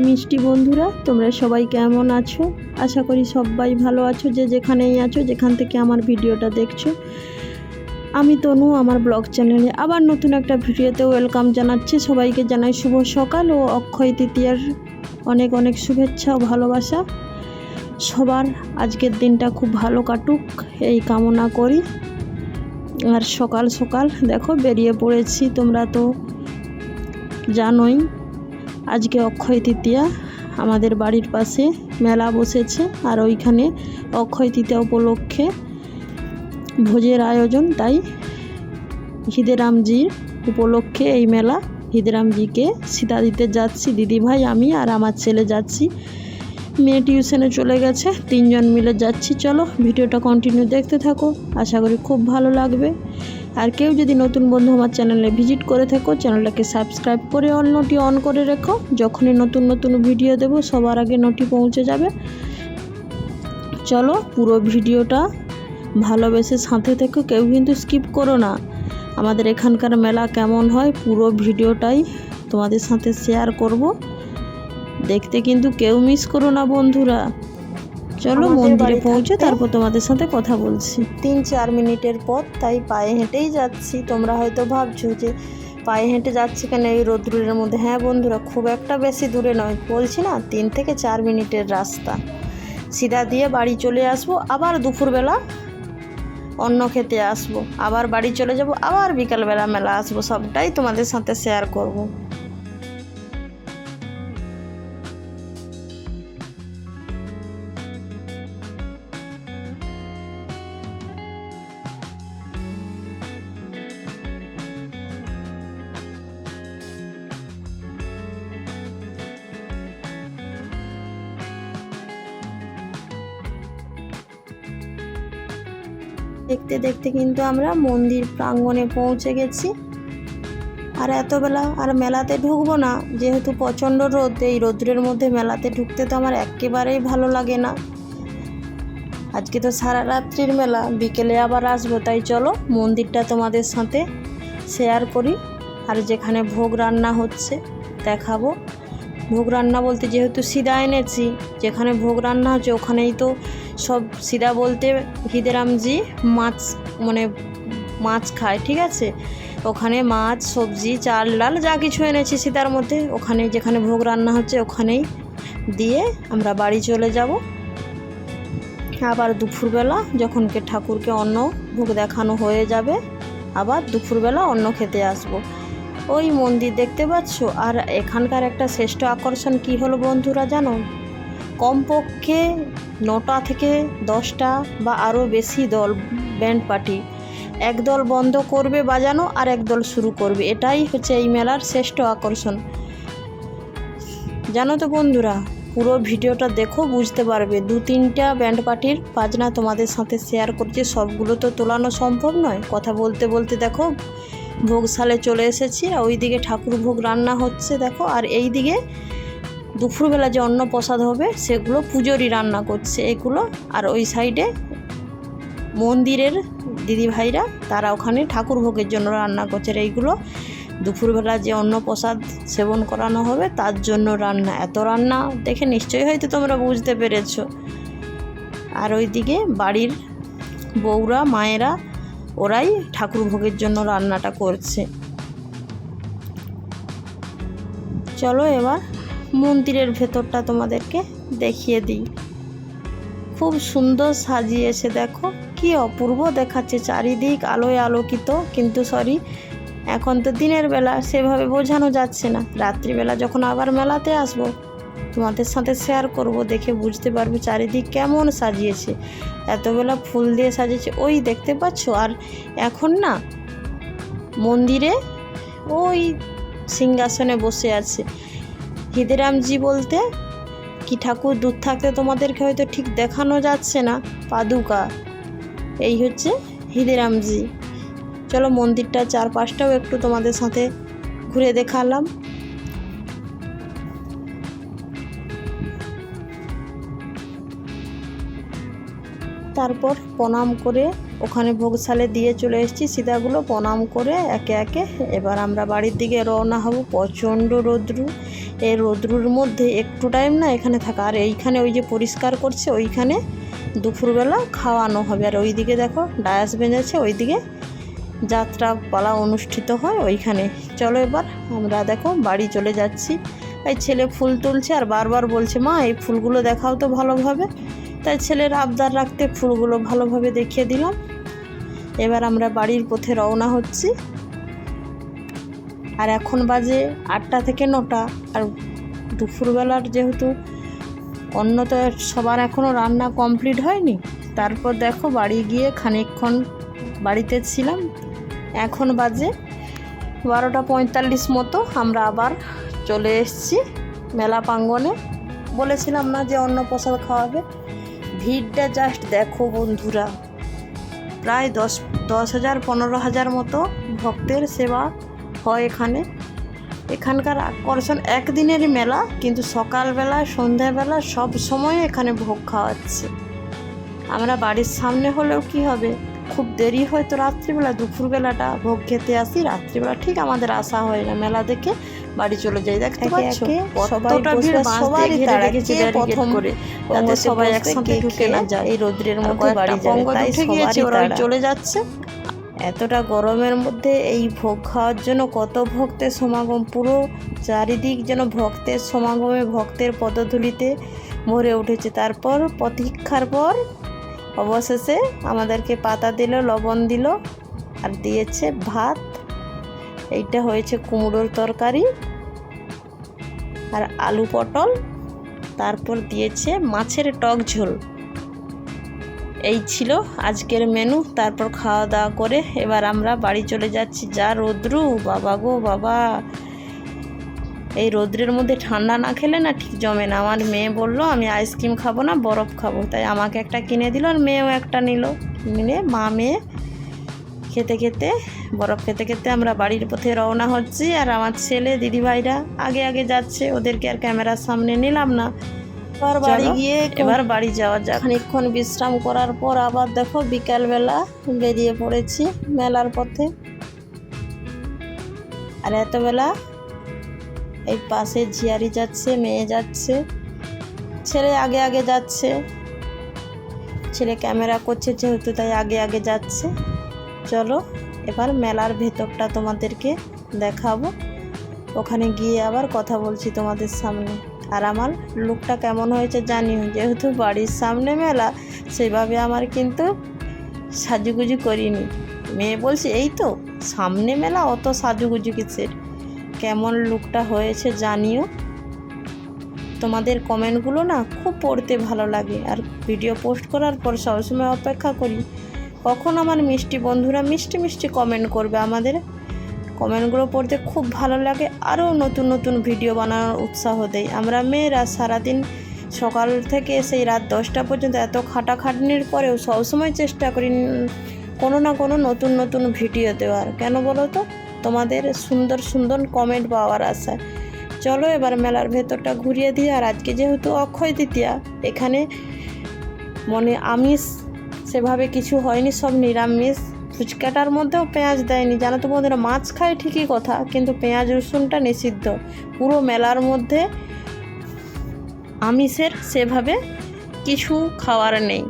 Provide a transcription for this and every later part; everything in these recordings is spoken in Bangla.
মিষ্টি বন্ধুরা, তোমরা সবাই কেমন আছো? আশা করি সবাই ভালো আছো, যে যেখানেই আছো, যেখান থেকে আমার ভিডিওটা দেখছ। আমি তনু, আমার ব্লগ চ্যানেলে আবার নতুন একটা ভিডিওতে ওয়েলকাম জানাচ্ছি। সবাইকে জানাই শুভ সকাল ও অক্ষয় তৃতীয়ার অনেক অনেক শুভেচ্ছা ও ভালোবাসা। সবার আজকের দিনটা খুব ভালো কাটুক, এই কামনা করি। আর সকাল সকাল দেখো, বেরিয়ে পড়েছি তোমরা তো জানোই। আজকে অক্ষয় তৃতীয়া আমাদের বাড়ির পাশে মেলা বসেছে আর ওইখানে অক্ষয় তৃতীয়া উপলক্ষে ভোজের আয়োজন। তাই হিদেরামজির উপলক্ষে এই মেলা। হিদেরামজিকে সীতা দিতে যাচ্ছি, দিদিভাই, আমি আর আমার ছেলে যাচ্ছি। মেয়ে টিউশনে চলে গেছে, তিনজন মিলে যাচ্ছি। চলো ভিডিওটা কন্টিনিউ দেখতে থাকো। আশা করি খুব ভালো লাগবে। আর কেউ যদি নতুন বন্ধু আমার চ্যানেলে ভিজিট করে থাকো, চ্যানেলটাকে সাবস্ক্রাইব করে অল নোটি অন করে রেখো। যখনই নতুন নতুন ভিডিও দেবো, সবার আগে নোটি পৌঁছে যাবে। চলো পুরো ভিডিওটা ভালোবেসে সাথে থেকো, কেউ কিন্তু স্কিপ করো না। আমাদের এখানকার মেলা কেমন হয়, পুরো ভিডিওটাই তোমাদের সাথে শেয়ার করব। দেখতে কিন্তু কেউ মিস করো না বন্ধুরা। চলো মন্দিরে পৌঁছে তারপর তোমাদের সাথে কথা বলছি। তিন চার মিনিটের পথ তাই পায়ে হেঁটেই যাচ্ছি। তোমরা হয়তো ভাবছ যে পায়ে হেঁটে যাচ্ছি কেন এই রোদ্রুরের মধ্যে? হ্যাঁ বন্ধুরা খুব একটা বেশি দূরে নয়। বলছি না তিন থেকে চার মিনিটের রাস্তা। সিধা দিয়ে বাড়ি চলে আসব আবার দুপুরবেলা অন্য খেতে আসব। আবার বাড়ি চলে যাব আবার বিকালবেলা মেলা আসব। সবটাই তোমাদের সাথে শেয়ার করব। দেখতে দেখতে কিন্তু আমরা মন্দির প্রাঙ্গণে পৌঁছে গেছি। আর এতবেলা আর মেলাতে ঢুকবো না, যেহেতু প্রচণ্ড রোদ, এই রোদ্রের মধ্যে মেলাতে ঢুকতে তো আমার একেবারেই ভালো লাগে না। আজকে তো সারা রাত্রির মেলা, বিকেলে আবার আসব, তাই চলো মন্দিরটা তোমাদের সাথে শেয়ার করি। আর যেখানে ভোগ রান্না হচ্ছে, দেখাবো। ভোগ রান্না বলতে যেহেতু সিদা এনেছি, যেখানে ভোগ রান্না হচ্ছে ওখানেই তো সব সিদা বলতে হিদেরামজি মাছ মানে মাছ খায়, ঠিক আছে? ওখানে মাছ, সবজি, চাল, ডাল, যা কিছু এনেছি সীতার মধ্যে, ওখানে যেখানে ভোগ রান্না হচ্ছে ওখানেই দিয়ে আমরা বাড়ি চলে যাব। আবার দুপুরবেলা যখনকে ঠাকুরকে অন্ন ভোগ দেখানো হয়ে যাবে, আবার দুপুরবেলা অন্ন খেতে আসব। ওই মন্দির দেখতে পাচ্ছ? আর এখানকার একটা শ্রেষ্ঠ আকর্ষণ কি হলো বন্ধুরা জানো? কমপক্ষে নটা থেকে দশটা বা আরও বেশি দল ব্যান্ড পার্টি একদল বন্ধ করবে বাজানো আর একদল শুরু করবে। এটাই হচ্ছে এই মেলার শ্রেষ্ঠ আকর্ষণ। জানো তো বন্ধুরা, পুরো ভিডিওটা দেখো, বুঝতে পারবে। দু তিনটা ব্যান্ড পার্টির বাজনা তোমাদের সাথে শেয়ার করছি। সবগুলো তো তোলানো সম্ভব নয়। কথা বলতে বলতে দেখো ভোগশালে চলে এসেছি আর ওইদিকে ঠাকুর ভোগ রান্না হচ্ছে, দেখো। আর এই দিকে দুপুরবেলা যে অন্ন প্রসাদ হবে, সেগুলো পুজোরই রান্না করছে এগুলো। আর ওই সাইডে মন্দিরের দিদিভাইরা, তারা ওখানে ঠাকুর ভোগের জন্য রান্না করছে। এইগুলো দুপুরবেলা যে অন্ন প্রসাদ সেবন করানো হবে, তার জন্য রান্না। এত রান্না দেখে নিশ্চয়ই হয়তো তোমরা বুঝতে পেরেছ। আর ওইদিকে বাড়ির বউরা, মায়েরা ওরাই ঠাকুর ভোগের জন্য রান্নাটা করছে। চলো এবার মন্দিরের ভেতরটা তোমাদেরকে দেখিয়ে দিই। খুব সুন্দর সাজিয়েছে, দেখো। কি অপূর্ব দেখাচ্ছে, চারিদিক আলোয় আলোকিত, কিন্তু সরি এখন তো দিনের বেলা, সেভাবে বোঝানো যাচ্ছে না। রাত্রিবেলা যখন আবার মেলাতে আসব তোমাদের সাথে শেয়ার করব, দেখে বুঝতে পারবে চারিদিক কেমন সাজিয়েছে। এতবেলা ফুল দিয়ে সাজিয়েছে, ওই দেখতে পাচ্ছ? আর এখন না, মন্দিরে ওই সিংহাসনে বসে আছে। হিদেরামজি বলতে, কি ঠাকুর, দূর থাকতে তোমাদেরকে হয়তো ঠিক দেখানো যাচ্ছে না, পাদুকা। এই হচ্ছে হিদেরামজি। চলো মন্দিরটা চারপাশটাও একটু তোমাদের সাথে ঘুরে দেখালাম। তারপর প্রণাম করে ওখানে ভোগশালে দিয়ে চলে এসেছি। সীতাগুলো প্রণাম করে একে একে এবার আমরা বাড়ির দিকে রওনা হব প্রচণ্ড রৌদ্রু। এই রোদ্রুর মধ্যে একটু টাইম না এখানে থাকা। আর এইখানে ওই যে পরিষ্কার করছে, ওইখানে দুপুরবেলা খাওয়ানো হবে। আর ওইদিকে দেখো, ডায়াস বেঁধেছে, ওইদিকে যাত্রা পালা অনুষ্ঠিত হয় ওইখানে। চলো এবার আমরা দেখো বাড়ি চলে যাচ্ছি। এই ছেলে ফুল তুলছে আর বারবার বলছে, মা, এই ফুলগুলো দেখাও তো ভালোভাবে। তাই ছেলের আবদার রাখতে ফুলগুলো ভালোভাবে দেখিয়ে দিলাম। এবার আমরা বাড়ির পথে রওনা হচ্ছি। আর এখন বাজে আটটা থেকে নটা। আর দুপুরবেলার যেহেতু অন্য তো সবার এখনও রান্না কমপ্লিট হয়নি, তারপর দেখো বাড়ি গিয়ে খানিকক্ষণ বাড়িতে ছিলাম। এখন বাজে বারোটা পঁয়তাল্লিশ মতো। আমরা আবার চলে এসেছি মেলা প্রাঙ্গনে বলেছিলাম না যে অন্ন প্রসাদ খাওয়াবে। ভিড়টা জাস্ট দেখো বন্ধুরা। প্রায় দশ দশ হাজার, পনেরো হাজার মতো ভক্তের সেবা হয় এখানে। এখানকার আকর্ষণ একদিনের মেলা, কিন্তু সকালবেলা, সন্ধ্যাবেলা সব সময় এখানে ভোগ খাওয়াচ্ছে আমরা বাড়ির সামনে হলেও কি হবে? খুব দেরি হয় তো রাত্রিবেলা, দুপুরবেলাটা ভোগ খেতে আসি, রাত্রিবেলা ঠিক আমাদের আসা হয় না। মেলা দেখে বাড়ি চলে যাই। দেখতে পাচ্ছ? কতটা ভিড় বাঁশ দিয়ে ঘিরে রেখেছে প্রথম করে। যাতে সবাই একসাথে ঢুকে না যায়। এই রোদ্রের মধ্যে বাড়ি যাবে তাই গিয়েছে, ওরা চলে যাচ্ছে। এতটা গরমের মধ্যে এই ভোগ খাওয়ার জন্য কত ভক্তের সমাগম। পুরো চারিদিক যেন ভক্তের সমাগমে ভক্তের পদধূলিতে ভরে উঠেছে। তারপর প্রতীক্ষার পর অবশেষে আমাদেরকে পাতা দিল লবণ দিল আর দিয়েছে ভাত। এইটা হয়েছে কুমড়োর তরকারি আর আলু পটল, তারপর দিয়েছে মাছের টক ঝোল। এই ছিল আজকের মেনু তারপর খাওয়া দাওয়া করে এবার আমরা বাড়ি চলে যাচ্ছি। যা রোদ্রু, বাবা গো, বাবা। এই রোদ্রের মধ্যে ঠান্ডা না খেলে না ঠিক জমে না। আমার মেয়ে বলল, আমি আইসক্রিম খাব না, বরফ খাব। তাই আমাকে একটা কিনে দিল আর মেয়েও একটা নিল। নিলে মা মেয়ে খেতে খেতে বরফ খেতে খেতে আমরা বাড়ির পথে রওনা হচ্ছি আর আমার ছেলে দিদিভাইরা আগে আগে যাচ্ছে ওদেরকে আর ক্যামেরার সামনে নিলাম না। এবার বাড়ি গিয়ে এবার বাড়ি যাওয়া যাক। খানিকক্ষণ বিশ্রাম করার পর আবার দেখো বিকালবেলা বেরিয়ে পড়েছি মেলার পথে। আর এতবেলা এই পাশে ঝিয়ারি যাচ্ছে মেয়ে যাচ্ছে ছেলে আগে আগে যাচ্ছে। ছেলে ক্যামেরা করছে যেহেতু তাই আগে আগে যাচ্ছে। চলো, এবার মেলার ভেতরটা তোমাদেরকে দেখাবো। ওখানে গিয়ে আবার কথা বলছি তোমাদের সামনে। আর আমার লুকটা কেমন হয়েছে জানিও, যেহেতু বাড়ির সামনে মেলা, সেভাবে আমার কিন্তু সাজুগুজু করিনি। মেয়ে বলছে, এই তো, সামনে মেলা, অত সাজুগুজু কিসের? কেমন লুকটা হয়েছে জানিও? তোমাদের কমেন্টগুলো না খুব পড়তে ভালো লাগে। আর ভিডিও পোস্ট করার পর সবসময় অপেক্ষা করি। কখন আমার মিষ্টি বন্ধুরা মিষ্টি মিষ্টি কমেন্ট করবে আমাদের? কমেন্টগুলো পড়তে খুব ভালো লাগে, আরও নতুন নতুন ভিডিও বানানোর উৎসাহ দেয়। আমরা মেয়েরা সারাদিন সকাল থেকে সেই রাত দশটা পর্যন্ত এত খাটাখাটনির পরেও সবসময় চেষ্টা করি কোনো না কোনো নতুন নতুন ভিডিও দেওয়ার। কেন বলো তো? তোমাদের সুন্দর সুন্দর কমেন্ট পাওয়ার আশায়। চলো এবার মেলার ভেতরটা ঘুরিয়ে দিই, আর আজকে যেহেতু অক্ষয় তৃতীয়া, এখানে মনে আমিষ সেভাবে কিছু হয়নি, সব নিরামিষ। ফুচকাটার মধ্যেও পেঁয়াজ দেয়নি। জানো তো বন্ধুরা, মাছ খায় ঠিকই কথা, কিন্তু পেঁয়াজ রসুনটা নিষিদ্ধ। পুরো মেলার মধ্যে আমিষের সেভাবে কিছু খাওয়ার নেই।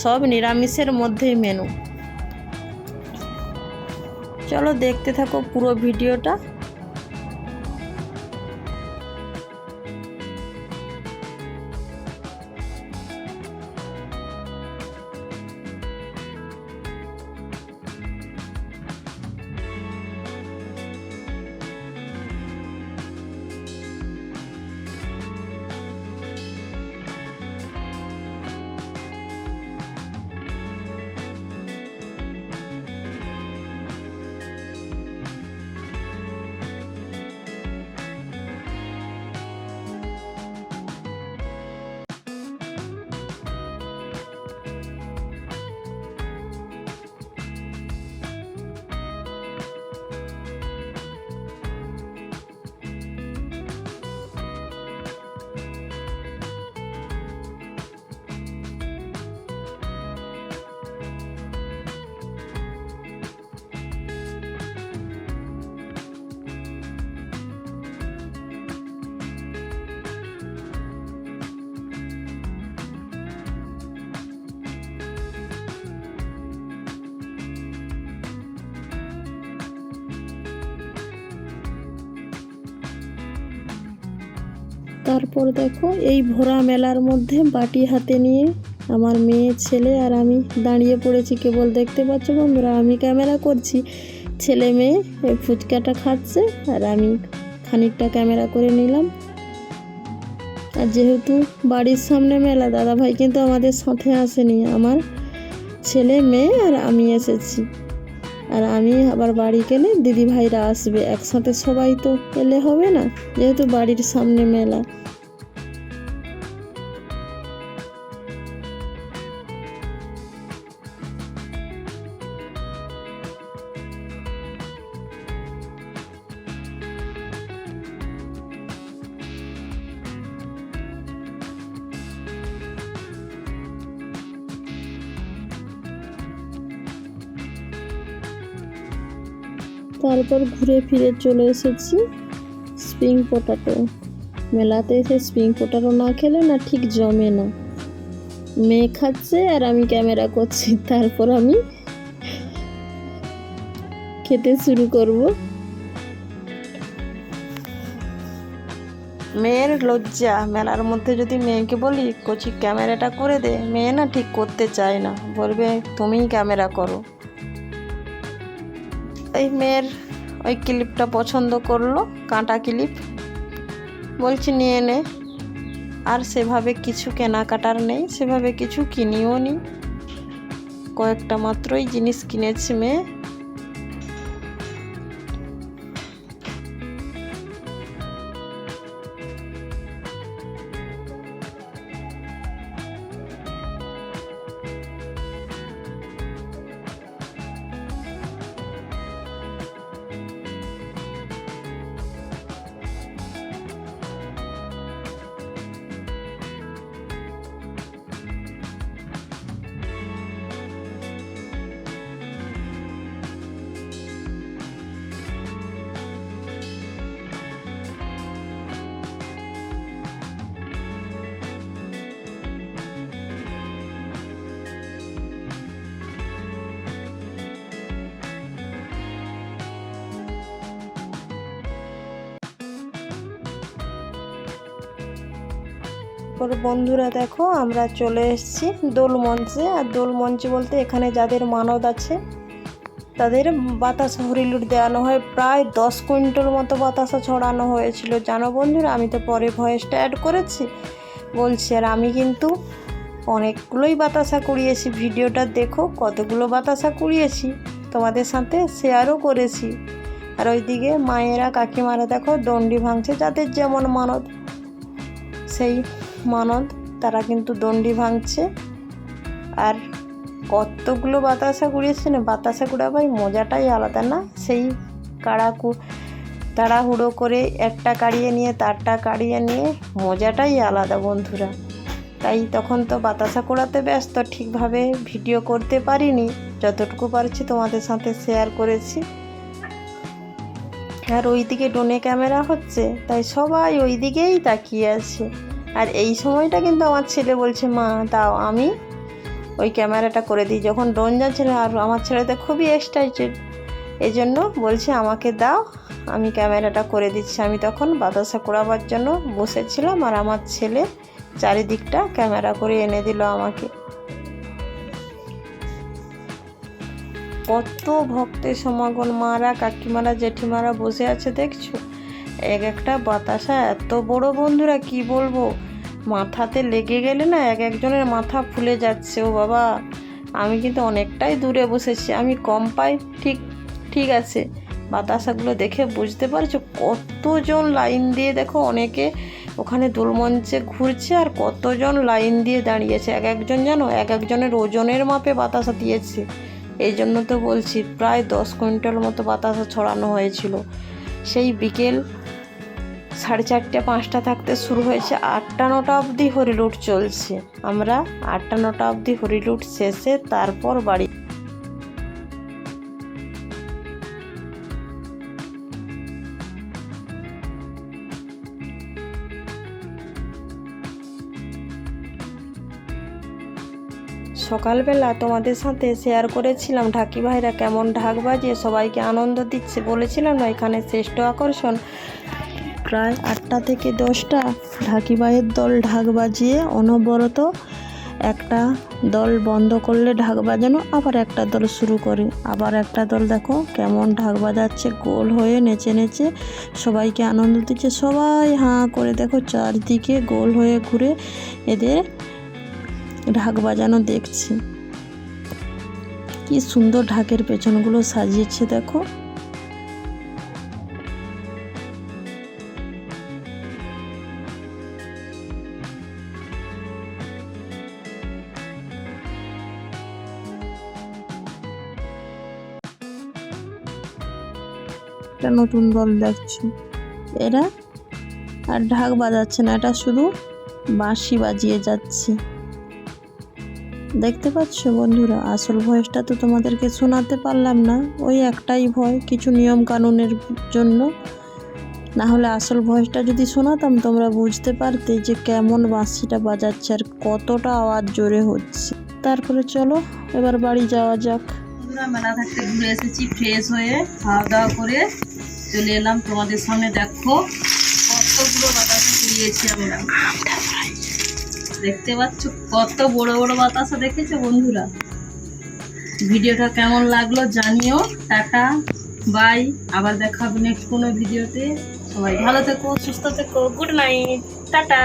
সব নিরামিষের মধ্যেই মেনু চলো দেখতে থাকো পুরো ভিডিওটা। তারপর দেখো, এই ভরা মেলার মধ্যে বাটি হাতে নিয়ে আমার মেয়ে, ছেলে আর আমি দাঁড়িয়ে পড়েছি। কেবল দেখতে পাচ্ছ বন্ধুরা, আমি ক্যামেরা করছি। ছেলে মেয়ে, এই ফুচকাটা খাচ্ছে আর আমি খানিকটা ক্যামেরা করে নিলাম। আর যেহেতু বাড়ির সামনে মেলা দাদা ভাই কিন্তু আমাদের সাথে আসেনি। আমার ছেলে মেয়ে আর আমি এসেছি। আর আমি আবার বাড়ি গেলে দিদি ভাইরা আসবে। একসাথে সবাই তো এলে হবে না, যেহেতু বাড়ির সামনে মেলা। তারপর ঘুরে ফিরে চলে এসেছি স্প্রিং পোটাটো। মেলাতে এসে স্প্রিং পোটাটো না খেলে না ঠিক জমে না। মেয়ে খাচ্ছে আর আমি ক্যামেরা করছি, তারপর আমি খেতে শুরু করব। মেয়ের লজ্জা, মেলার মধ্যে যদি মেয়েকে বলি, কচি ক্যামেরাটা করে দে, মেয়ে না ঠিক করতে চায় না। বলবে, তুমিই ক্যামেরা করো। এই মেয়ের ওই ক্লিপটা পছন্দ করল, কাঁটা ক্লিপ। বলছি, নিয়ে নে। আর সেভাবে কিছু কেনাকাটার নেই, সেভাবে কিছু কিনিও নি। কয়েকটা মাত্রই জিনিস কিনেছি মেয়ে। তারপর বন্ধুরা দেখো, আমরা চলে এসেছি দোল মঞ্চে আর দোল মঞ্চে বলতে এখানে যাদের মানদ আছে, তাদের বাতাসা হরিলুট দেওয়ানো হয়। প্রায় দশ কুইন্টাল মতো বাতাসা ছড়ানো হয়েছিল। জানো বন্ধুরা, আমি তো পরে ভয়েসটা অ্যাড করেছি। বলছি, আর আমি কিন্তু অনেকগুলোই বাতাসা কুড়িয়েছি। ভিডিওটা দেখো, কতগুলো বাতাসা কুড়িয়েছি। তোমাদের সাথে শেয়ারও করেছি। আর ওইদিকে মায়েরা কাকিমারা দেখো, দণ্ডি ভাঙছে যাদের যেমন মানত সেই মানদ তারা কিন্তু দণ্ডি ভাঙছে। আর কতগুলো বাতাসা কুড়িয়েছে না, বাতাসা কুড়াবাই মজাটাই আলাদা না? সেই কাড়াকু, তাড়াহুড়ো করে একটা কাড়িয়ে নিয়ে, তারটা কাড়িয়ে নিয়ে, মজাটাই আলাদা বন্ধুরা। তাই তখন তো বাতাসা কুড়াতে ব্যস্ত, ঠিকভাবে ভিডিও করতে পারিনি। যতটুকু পারছি তোমাদের সাথে শেয়ার করেছি। আর ওইদিকে ডোনে ক্যামেরা হচ্ছে, তাই সবাই ওই দিকেই তাকিয়ে আছে। আর এই সময়টা কিন্তু আমার ছেলে বলছে, মা, দাও, আমি ওই ক্যামেরাটা করে দিই। যখন ড্রোন যাচ্ছিল, আর আমার ছেলেটা খুবই এক্সাইটেড এই জন্য বলছে, আমাকে দাও, আমি ক্যামেরাটা করে দিচ্ছি। আমি তখন বাতাসা কুড়াবার জন্য বসেছিলাম, আর আমার ছেলে চারিদিকটা ক্যামেরা করে এনে দিল আমাকে। কত ভক্তের সমাগম, মারা, কাকিমারা, জেঠিমারা বসে আছে, দেখছ? এক একটা বাতাসা এত বড় বন্ধুরা, কি বলব? মাথাতে লেগে গেলে না এক একজনের মাথা ফুলে যাচ্ছে, ও বাবা। আমি কিন্তু অনেকটাই দূরে বসেছি, আমি কম পাই, ঠিক ঠিক আছে। বাতাসাগুলো দেখে বুঝতে পারছ? কতজন লাইন দিয়ে দেখো অনেকে ওখানে দোলমঞ্চে ঘুরছে আর কতজন লাইন দিয়ে দাঁড়িয়েছে। এক একজন জানো, এক একজনের ওজনের মাপে বাতাসা দিয়েছে। এই জন্য তো বলছি, প্রায় দশ কুইন্টাল মতো বাতাসা ছড়ানো হয়েছিল। সেই বিকেল সাড়ে চারটে, পাঁচটা থাকতে শুরু হয়েছে। আটটা, নটা অবধি হরিলুট চলছে। আমরা আটটা, নটা অবধি হরিলুট শেষে তারপর বাড়ি সকালবেলা তোমাদের সাথে শেয়ার করেছিলাম, ঢাকি ভাইরা কেমন ঢাক বাজিয়ে সবাইকে আনন্দ দিচ্ছে বলেছিলাম না, এখানে শ্রেষ্ঠ আকর্ষণ। প্রায় আটটা থেকে দশটা ঢাকিবাইয়ের দল ঢাক বাজিয়ে অনবরত একটা দল বন্ধ করলে ঢাক বাজানো, আবার একটা দল শুরু করে। আবার একটা দল দেখো কেমন ঢাক বাজাচ্ছে, গোল হয়ে নেচে নেচে সবাইকে আনন্দ দিচ্ছে, সবাই হাঁ করে দেখো চারদিকে গোল হয়ে ঘুরে এদের ঢাক বাজানো দেখছি। কি সুন্দর ঢাকের পেছনগুলো সাজিয়েছে দেখো। একটা নতুন দল দেখছি। এরা আর ঢাক বাজাচ্ছে না, এটা শুধু বাঁশি বাজিয়ে যাচ্ছে। দেখতে পাচ্ছ বন্ধুরা, আসল ভয়েসটা তো তোমাদেরকে শোনাতে পারলাম না, ওই একটাই ভয়, কিছু নিয়ম কানুনের জন্য। না হলে আসল ভয়েসটা যদি শোনাতাম, তোমরা বুঝতে পারতে যে কেমন বাঁশিটা বাজাচ্ছে আর কতটা আওয়াজ জোরে হচ্ছে। তারপরে চলো, এবার বাড়ি যাওয়া যাক। মেলা থাকতে ঘুরে এসেছি ফ্রেশ হয়ে খাওয়া দাওয়া করে চলে এলাম। তোমাদের সামনে দেখো কতগুলো বাতাসা কুড়িয়েছি আমরা। দেখতে পাচ্ছ কত বড় বড় বাতাসা দেখেছ বন্ধুরা? ভিডিওটা কেমন লাগল জানিও। টাটা, বাই। আবার দেখা হবে নেক্সট কোনো ভিডিওতে। সবাই ভালো থেকো, সুস্থ থেকো গুড নাইট টাটা।